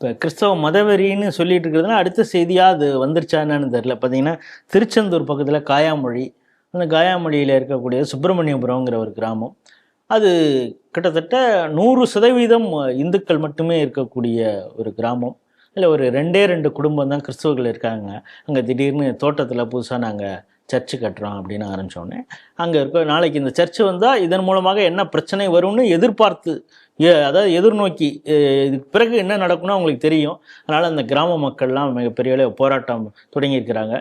இப்போ கிறிஸ்தவ மதவெறின்னு சொல்லிட்டு இருக்கிறதுனா அடுத்த செய்தியாக அது வந்துருச்சா என்னன்னு தெரில பார்த்தீங்கன்னா திருச்செந்தூர் பக்கத்தில் காயாமொழி அந்த காயாமொழியில் இருக்கக்கூடிய சுப்பிரமணியபுரம்ங்கிற ஒரு கிராமம். அது கிட்டத்தட்ட நூறு சதவீதம் இந்துக்கள் மட்டுமே இருக்கக்கூடிய ஒரு கிராமம். இல்லை ஒரு ரெண்டே ரெண்டு குடும்பம் தான் கிறிஸ்தவர்கள் இருக்காங்க. அங்கே திடீர்னு தோட்டத்தில் புதுசாக நாங்கள் சர்ச்சு கட்டுறோம் அப்படின்னு ஆரம்பித்தோடனே அங்கே இருக்க நாளைக்கு இந்த சர்ச்சு வந்தால் இதன் மூலமாக என்ன பிரச்சனை வரும்னு எதிர்பார்த்து அதாவது எதிர்நோக்கி இதுக்கு பிறகு என்ன நடக்கும்னு அவங்களுக்கு தெரியும். அதனால் அந்த கிராம மக்கள்லாம் மிகப்பெரிய அளவு போராட்டம் தொடங்கியிருக்கிறாங்க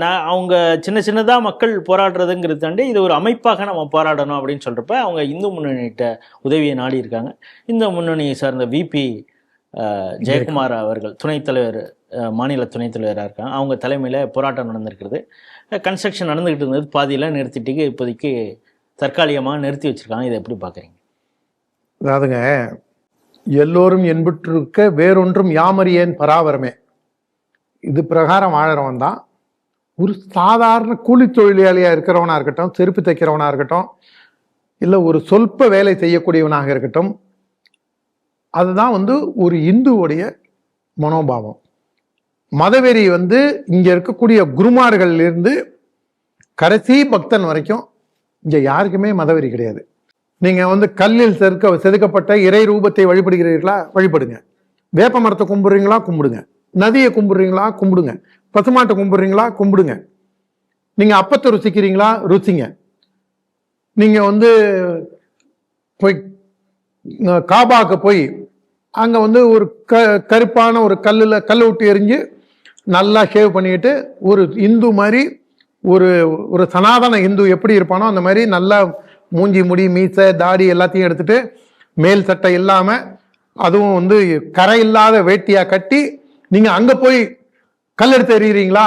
நான் அவங்க சின்ன சின்னதாக மக்கள் போராடுறதுங்கிறது தாண்டி இது ஒரு அமைப்பாக நம்ம போராடணும் அப்படின்னு சொல்கிறப்ப அவங்க இந்து முன்னணிகிட்ட உதவியை நாடி இருக்காங்க. இந்த முன்னணியை சார்ந்த விபி ஜெயக்குமார் அவர்கள் துணைத் தலைவர் மாநில துணைத் தலைவராக இருக்காங்க. அவங்க தலைமையில் போராட்டம் நடந்திருக்கிறது. கன்ஸ்ட்ரக்ஷன் நடந்துக்கிட்டு இருந்தது. பாதியில் நிறுத்திட்டு இப்போதைக்கு தற்காலிகமாக நிறுத்தி வச்சுருக்காங்க. இதை எப்படி பார்க்குறீங்க அதாவதுங்க எல்லோரும் என்பிட்டிருக்க வேறொன்றும் யாமறியேன் பராவரமே இது பிரகாரம் வாழறவன் தான். ஒரு சாதாரண கூலி தொழிலாளியாக இருக்கிறவனாக இருக்கட்டும் செருப்பு தைக்கிறவனாக இருக்கட்டும் இல்லை ஒரு சொல்ப வேலை செய்யக்கூடியவனாக இருக்கட்டும் அதுதான் வந்து ஒரு இந்துவுடைய மனோபாவம். மதவெறி வந்து இங்க இருக்கக்கூடிய குருமார்கள் இருந்து கடைசி பக்தன் வரைக்கும் இங்க யாருக்குமே மதவெறி கிடையாது. நீங்க வந்து கல்லில் செதுக்க செதுக்கப்பட்ட இறை ரூபத்தை வழிபடுகிறீர்களா? வழிபடுங்க. வேப்ப மரத்தை கும்பிடுறீங்களா? கும்பிடுங்க. நதியை கும்பிடுறீங்களா? கும்பிடுங்க. பசுமாட்டை கும்பிடுறீங்களா? கும்பிடுங்க. நீங்க அப்பத்தை ருசிக்கிறீங்களா? ருசிங்க. நீங்க வந்து போய் காபாக்கு போய் அங்க வந்து ஒரு க கருப்பான ஒரு கல்லுல கல் விட்டு எரிஞ்சு நல்லா ஷேவ் பண்ணிக்கிட்டு ஒரு இந்து மாதிரி ஒரு ஒரு சனாதன இந்து எப்படி இருப்பானோ அந்த மாதிரி நல்லா மூஞ்சி முடி மீசை தாடி எல்லாத்தையும் எடுத்துகிட்டு மேல் சட்டை இல்லாமல் அதுவும் வந்து கரை இல்லாத வேட்டியாக கட்டி நீங்கள் அங்கே போய் கல் எடுத்து எறிகிறீங்களா?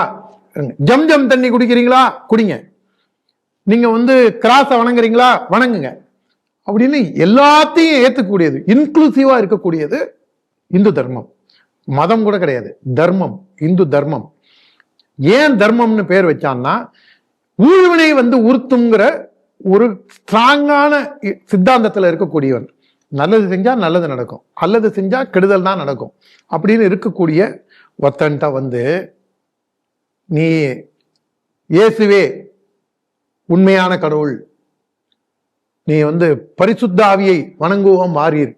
ஜம் ஜம் தண்ணி குடிக்கிறீங்களா? குடிங்க. நீங்கள் வந்து கிராஸை வணங்குறீங்களா? வணங்குங்க. அப்படின்னு எல்லாத்தையும் ஏத்துக்கூடியது இன்க்ளூசிவாக இருக்கக்கூடியது இந்து தர்மம். மதம் கூட கிடையாது. தர்மம் இந்து தர்மம். ஏன் தர்மம்னு பேர் வச்சான்னா ஊழ்வினை வந்து உறுத்துங்கிற ஒரு ஸ்ட்ராங்கான இ- இருக்கக்கூடியவன். நல்லது செஞ்சா நல்லது நடக்கும். அல்லது செஞ்சா கெடுதல் தான் நடக்கும். அப்படின்னு இருக்கக்கூடிய ஒத்தன்ட்ட வந்து நீ இயேசுவே உண்மையான கடவுள். நீ வந்து பரிசுத்தாவியை வணங்குவோம் மாறீர்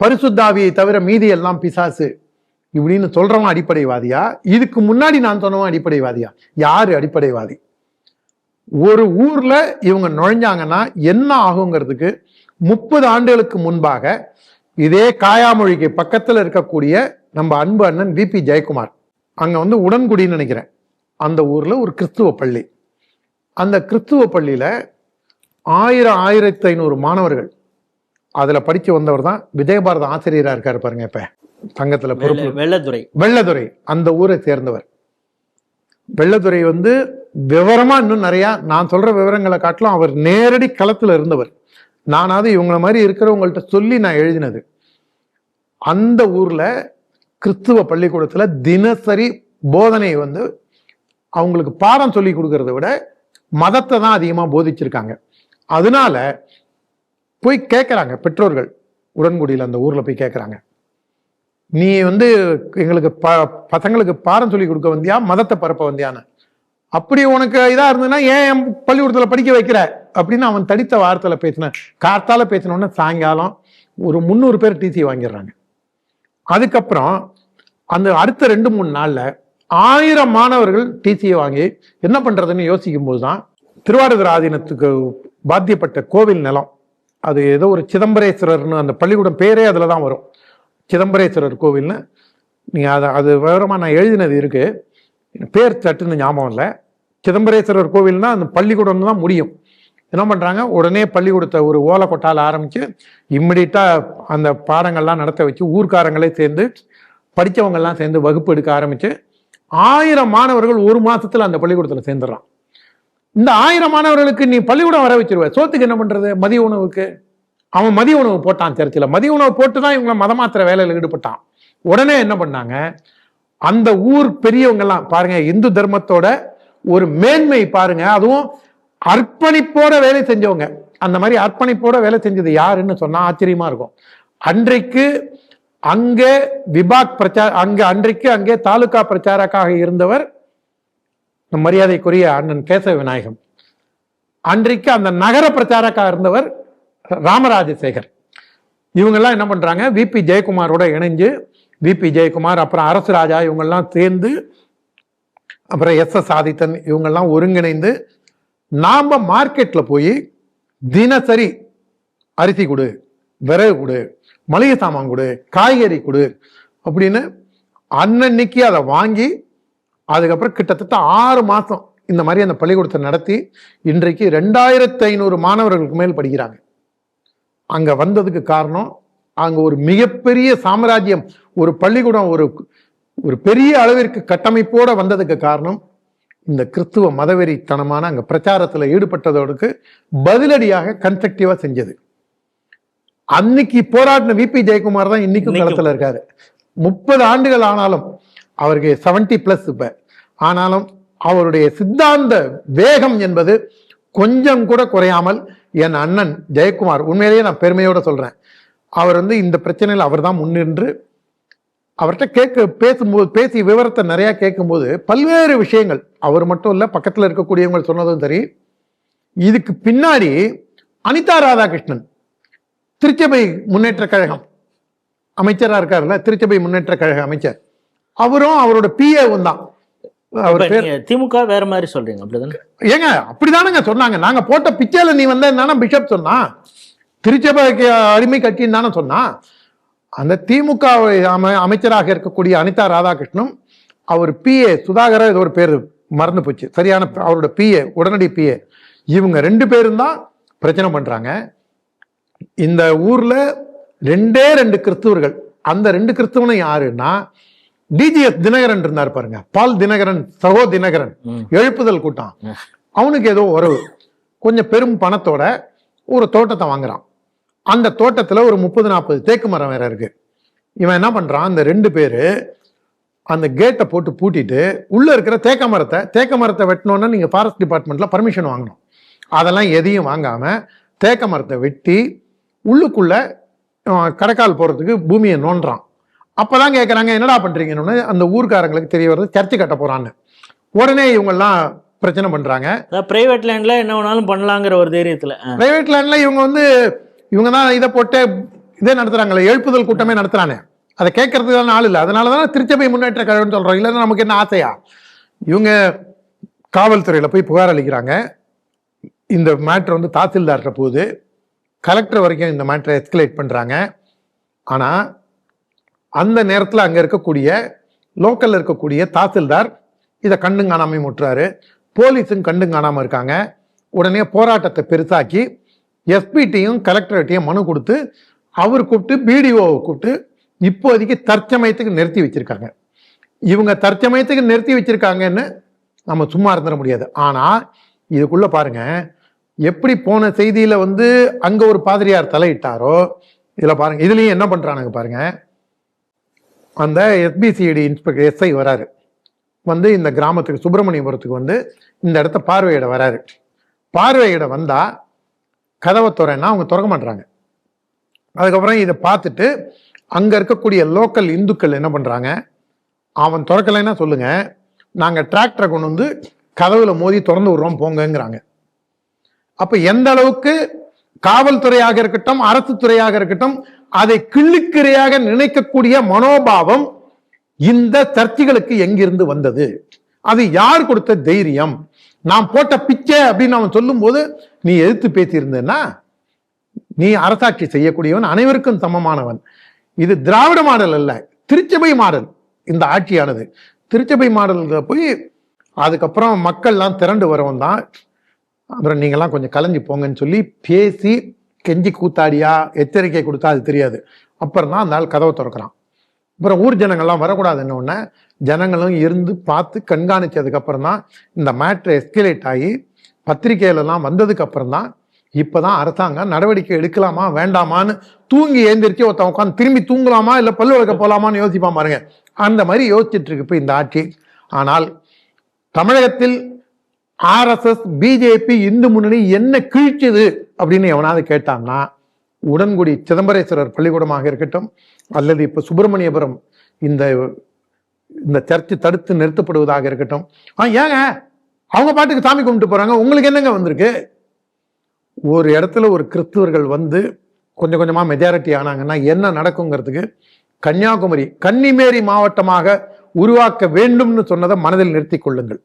பரிசுத்தாவியை தவிர மீதி எல்லாம் பிசாசு. இப்படின்னு சொல்றவன் அடிப்படைவாதியா? இதுக்கு முன்னாடி நான் சொன்னவன் அடிப்படைவாதியா? யாரு அடிப்படைவாதி? ஒரு ஊர்ல இவங்க நுழைஞ்சாங்கன்னா என்ன ஆகுங்கிறதுக்கு முப்பது ஆண்டுகளுக்கு முன்பாக இதே காயாமொழிக்கு பக்கத்தில் இருக்கக்கூடிய நம்ம அன்பு அண்ணன் விபி ஜெயக்குமார். அங்கே வந்து உடன்குடின்னு நினைக்கிறேன். அந்த ஊரில் ஒரு கிறிஸ்துவ பள்ளி. அந்த கிறிஸ்துவ பள்ளியில் ஆயிரம் ஆயிரத்தி ஐநூறு மாணவர்கள். அதில் படித்து வந்தவர் தான் விஜயபாரத ஆசிரியராக இருக்கார் பாருங்க இப்போ. சங்கத்துல பொறுப்பு. வெள்ள- வெள்ளத்துறை வெள்ளதுரை அந்த ஊரை சேர்ந்தவர். வெள்ளதுரை வந்து விவரமா இன்னும் நிறைய நான் சொல்ற விவரங்களை காட்டிலும் அவர் நேரடி களத்துல இருந்தவர். நானாவது இவங்கள மாதிரி இருக்கிறவங்கள்ட்ட சொல்லி நான் எழுதினது. அந்த ஊர்ல கிறிஸ்துவ பள்ளிக்கூடத்துல தினசரி போதனை வந்து அவங்களுக்கு பாடம் சொல்லி கொடுக்கறத விட மதத்தை தான் அதிகமா போதிச்சிருக்காங்க. அதனால போய் கேட்கறாங்க பெற்றோர்கள். உடன்குடியில் அந்த ஊர்ல போய் கேட்கறாங்க நீ வந்து எங்களுக்கு ப பசங்களுக்கு பாடம் சொல்லி கொடுக்க வந்தியா? மதத்தை பரப்ப வந்தியான்னு. அப்படி உனக்கு இதாக இருந்ததுன்னா ஏன் என் பள்ளிக்கூடத்தில் படிக்க வைக்கிற? அப்படின்னு அவன் தடித்த வாரத்தில் பேசினேன். கார்த்தால பேசினோடனே சாயங்காலம் ஒரு முந்நூறு பேர் டிசி வாங்கிடுறாங்க. அதுக்கப்புறம் அந்த அடுத்த ரெண்டு மூணு நாளில் ஆயிரம் மாணவர்கள் டிசியை வாங்கி என்ன பண்ணுறதுன்னு யோசிக்கும் போதுதான் திருவாரூர் ஆதீனத்துக்கு பாத்தியப்பட்ட கோவில் நிலம். அது ஏதோ ஒரு சிதம்பரேஸ்வரர்னு அந்த பள்ளிக்கூடம் பேரே அதில் தான் வரும். சிதம்பரேஸ்வரர் கோவில்னு நீங்கள் அதை அது விவரமாக நான் எழுதினது இருக்குது பேர் தட்டுன்னு ஞாபகம் இல்லை. சிதம்பரேஸ்வரர் கோவில்னால் அந்த பள்ளிக்கூடம் தான் முடியும். என்ன பண்ணுறாங்க உடனே பள்ளிக்கூடத்தை ஒரு ஓலை கொட்டால் ஆரம்பித்து இம்மிடியட்டாக அந்த பாடங்கள்லாம் நடத்த வச்சு ஊர்க்காரங்களே சேர்ந்து படித்தவங்கெல்லாம் சேர்ந்து வகுப்பு எடுக்க ஆரம்பித்து ஆயிரம் மாணவர்கள் ஒரு மாதத்தில் அந்த பள்ளிக்கூடத்தில் சேர்ந்துடுறான். இந்த ஆயிரம் மாணவர்களுக்கு நீ பள்ளிக்கூடம் வர வச்சிருவ. சோத்துக்கு என்ன பண்ணுறது மதிய உணவுக்கு. அவன் மதிய உணவு போட்டான் சர்ச்சில் மதிய உணவு போட்டு தான் இவங்களை மதமாத்திர வேலையில் ஈடுபட்டான். உடனே என்ன பண்ணாங்க? அந்த ஊர் பெரியவங்கெல்லாம் பாருங்க இந்து தர்மத்தோட ஒரு மேன்மை பாருங்க அதுவும் அர்ப்பணிப்போட வேலை செஞ்சவங்க. அந்த மாதிரி அர்ப்பணிப்போட வேலை செஞ்சது யாருன்னு சொன்னா ஆச்சரியமா இருக்கும். அன்றைக்கு அங்கே விபாக் பிரச்சார அங்கே அன்றைக்கு அங்கே தாலுகா பிரச்சாரக்காக இருந்தவர் மரியாதைக்குரிய அண்ணன் கேசவ விநாயகம். அன்றைக்கு அந்த நகர பிரச்சாரக்காக இருந்தவர் ராமராஜசேகர். இவங்கெல்லாம் என்ன பண்ணுறாங்க விபி ஜெயக்குமாரோட இணைஞ்சு விபி ஜெயக்குமார் அப்புறம் அரசு ராஜா இவங்கெல்லாம் சேர்ந்து அப்புறம் எஸ் எஸ் ஆதித்தன் இவங்கெல்லாம் ஒருங்கிணைந்து நாம் மார்க்கெட்டில் போய் தினசரி அரிசி கொடு விறகு கொடு மளிகை சாமான் கொடு காய்கறி கொடு அப்படின்னு அன்னன்னைக்கு அதை வாங்கி அதுக்கப்புறம் கிட்டத்தட்ட ஆறு மாதம் இந்த மாதிரி அந்த பள்ளிக்கூடத்தை நடத்தி இன்றைக்கு ரெண்டாயிரத்தி ஐநூறு மாணவர்களுக்கு மேல் படிக்கிறாங்க. அங்க வந்ததுக்கு காரணம் அங்க ஒரு மிகப்பெரிய சாம்ராஜ்யம் ஒரு பள்ளிக்கூடம் ஒரு ஒரு பெரிய அளவிற்கு கட்டமைப்போட வந்ததுக்கு காரணம் இந்த கிறிஸ்துவ மதவெறித்தனமான அங்க பிரச்சாரத்துல ஈடுபட்டதோடுக்கு பதிலடியாக கன்ஸ்ட்ரக்டிவா செஞ்சது. அன்னைக்கு போராடின விபி ஜெயக்குமார் தான் இன்னைக்கும். களத்துல இருக்காரு. முப்பது ஆண்டுகள் ஆனாலும் அவருக்கு 70 பிளஸ் இப்ப. ஆனாலும் அவருடைய சித்தாந்த வேகம் என்பது கொஞ்சம் கூட குறையாமல் என் அண்ணன் ஜெயக்குமார் உண்மையிலேயே நான் பெருமையோடு சொல்கிறேன் அவர் வந்து இந்த பிரச்சனையில் அவர் தான் முன்னின்று அவர்கிட்ட கேட்க பேசும்போது பேசி விவரத்தை நிறையா கேட்கும்போது பல்வேறு விஷயங்கள் அவர் மட்டும் இல்லை பக்கத்தில் இருக்கக்கூடியவங்க சொன்னதும் சரி. இதுக்கு பின்னாடி அனிதா ராதாகிருஷ்ணன் திருச்சபை முன்னேற்ற கழகம் அமைச்சராக இருக்காருல்ல திருச்சபை முன்னேற்ற கழக அமைச்சர். அவரும் அவரோட பிஏவும் தான். அவர் பேர் திமுக வேற மாதிரி சொல்றீங்க அப்படிதானே ஏங்க அப்படிதானங்க சொன்னாங்க. நாங்க போட்ட பிச்சையில நீ வந்த என்னன்னா பிஷப் சொன்னா திருச்சபைக்கு அடிமை கட்சின்னு தானே சொன்னா அந்த திமுக அம அமைச்சராக இருக்கக்கூடிய அனிதா ராதாகிருஷ்ணன் அவர் பிஏ சுதாகர ஏதோ ஒரு பேர் மறந்து போச்சு. சரியான அவரோட பிஏ உடனடி பிஏ இவங்க ரெண்டு பேரும் தான் பிரச்சனை பண்றாங்க. இந்த ஊர்ல ரெண்டே ரெண்டு கிறிஸ்துவர்கள். அந்த ரெண்டு கிறிஸ்துவனும் யாருன்னா டிஜிஎஸ் தினகரன் இருந்தார் பாருங்க. பால் தினகரன் சகோ தினகரன். எழுப்புதல் கூட்டம். அவனுக்கு ஏதோ உறவு. கொஞ்சம் பெரும் பணத்தோட ஒரு தோட்டத்தை வாங்குறான். அந்த தோட்டத்துல ஒரு முப்பது நாற்பது தேக்கு மரம் வேற இருக்கு. இவன் என்ன பண்றான்? அந்த ரெண்டு பேரு அந்த கேட்டை போட்டு பூட்டிட்டு உள்ள இருக்கிற தேக்க மரத்தை தேக்க மரத்தை வெட்டணும்னா நீங்க ஃபாரஸ்ட் டிபார்ட்மெண்ட்ல பர்மிஷன் வாங்கணும். அதெல்லாம் எதையும் வாங்காம தேக்க மரத்தை வெட்டி உள்ளுக்குள்ள கடைக்கால் போறதுக்கு பூமியை நோண்டுறான். அப்பதான் கேட்குறாங்க என்னடா பண்றீங்கன்னு? அந்த ஊர்க்காரங்களுக்கு தெரிய வருது சர்ச்சு கட்ட போறான்னு. உடனே இவங்கெல்லாம் பிரச்சனை அதாவது பிரைவேட் லேண்ட்ல என்ன வேணாலும் பண்ணலாங்கிற ஒரு தைரியத்துல. பிரைவேட் லேண்ட்ல இவங்க வந்து இவங்க தான் இதை போட்டு இதே நடத்துறாங்களே எழுப்புதல் கூட்டமே நடத்துறானே. அதை கேட்கறதுக்கு தான் ஆள் இல்லை. அதனால தான் திருச்சபை முன்னேற்ற கழகம்னு சொல்றோம். இல்லைன்னா நமக்கு என்ன ஆசையா? இவங்க காவல்துறையில போய் புகார் அளிக்கிறாங்க. இந்த மேட்ரு வந்து தாசில்தார்கிட்ட போகுது. கலெக்டர் வரைக்கும் இந்த மேட்ரை எஸ்கலேட் பண்றாங்க. ஆனா அந்த நேரத்தில் அங்கே இருக்கக்கூடிய லோக்கலில் இருக்கக்கூடிய தாசில்தார் இதை கண்டும் காணாமையும் முட்டுறாரு போலீஸும் கண்டும் காணாமல் இருக்காங்க. உடனே போராட்டத்தை பெருசாக்கி எஸ்பிடியும் கலெக்டர்கிட்டையும் மனு கொடுத்து அவர் கூப்பிட்டு பிடிஓவை கூப்பிட்டு இப்போதைக்கு தற்சமயத்துக்கு நிறுத்தி வச்சுருக்காங்க. இவங்க தற்சமயத்துக்கு நிறுத்தி வச்சுருக்காங்கன்னு நம்ம சும்மா இருந்துட முடியாது. ஆனால் இதுக்குள்ளே பாருங்க எப்படி போன செய்தியில் வந்து அங்கே ஒரு பாதிரியார் தலையிட்டாரோ இதில் பாருங்கள் இதுலேயும் என்ன பண்ணுறானுங்க பாருங்கள் அந்த எஸ்பிசிஐடி இன்ஸ்பெக்டர் எஸ்ஐ வராரு. வந்து இந்த கிராமத்துக்கு சுப்பிரமணியபுரத்துக்கு வந்து இந்த இடத்த பார்வையிட வராரு. பார்வையிட வந்தால் கதவை துறைன்னா அவங்க திறக்க மாட்டுறாங்க அதுக்கப்புறம் இதை பார்த்துட்டு அங்கே இருக்கக்கூடிய லோக்கல் இந்துக்கள் என்ன பண்ணுறாங்க அவன் திறக்கலைன்னா சொல்லுங்கள் நாங்கள் டிராக்டரை கொண்டு வந்து கதவுல மோதி திறந்து விடுறோம் போங்கங்கிறாங்க. அப்போ எந்த அளவுக்கு காவல்துறையாக இருக்கட்டும் அரசு துறையாக இருக்கட்டும் அதை கிள்ளுக்கிரையாக நினைக்கக்கூடிய மனோபாவம் இந்த சர்ச்சைகளுக்கு எங்கிருந்து வந்தது? அது யார் கொடுத்த தைரியம்? நான் போட்ட பிச்சை அப்படின்னு அவன் சொல்லும்போது நீ எதிர்த்து பேசியிருந்தேன்னா நீ அரசாட்சி செய்யக்கூடியவன் அனைவருக்கும் சமமானவன். இது திராவிட மாடல் அல்ல திருச்சபை மாடல் இந்த ஆட்சியானது. திருச்சபை மாடலில் போய் அதுக்கப்புறம் மக்கள்லாம் திரண்டு வரவன் தான். அப்புறம் நீங்கள்லாம் கொஞ்சம் கலைஞ்சு போங்கன்னு சொல்லி பேசி கெஞ்சி கூத்தாடியா எச்சரிக்கை கொடுத்தா அது தெரியாது. அப்புறம் தான் அந்த ஆள் கதவை திறக்கிறான். அப்புறம் ஊர் ஜனங்கள்லாம் வரக்கூடாதுன்னு ஒன்று ஜனங்களும் இருந்து பார்த்து கண்காணித்ததுக்கப்புறம் தான் இந்த மேட்ரு எஸ்கலேட் ஆகி பத்திரிகையிலலாம் வந்ததுக்கப்புறந்தான் இப்போ தான் அரசாங்கம் நடவடிக்கை எடுக்கலாமா வேண்டாமான்னு தூங்கி எழுந்திரிச்சு ஒருத்தன் உட்காந்து திரும்பி தூங்கலாமா இல்லை பல்லு வளர்க்க போகலாமான்னு யோசிப்பான் பாருங்க. அந்த மாதிரி யோசிச்சுட்டு இருக்கு இப்போ இந்த ஆட்சி. ஆனால் தமிழகத்தில் ஆர்எஸ்எஸ் பிஜேபி இந்து முன்னணி என்ன கிழிச்சது அப்படின்னு எவனாவது கேட்டான்னா உடன்குடி சிதம்பரேஸ்வரர் பள்ளிக்கூடமாக இருக்கட்டும் அல்லது இப்போ சுப்பிரமணியபுரம் இந்த இந்த சர்ச்சு தடுத்து நிறுத்தப்படுவதாக இருக்கட்டும். ஆ ஏங்க அவங்க பாட்டுக்கு சாமி கும்பிட்டு போகிறாங்க உங்களுக்கு என்னங்க வந்திருக்கு? ஒரு இடத்துல ஒரு கிறிஸ்துவர்கள் வந்து கொஞ்சம் கொஞ்சமாக மெஜாரிட்டி ஆனாங்கன்னா என்ன நடக்குங்கிறதுக்கு கன்னியாகுமரி கன்னிமேரி மாவட்டமாக உருவாக்க வேண்டும்னு சொன்னதை மனதில் நிறுத்தி கொள்ளுங்கள்.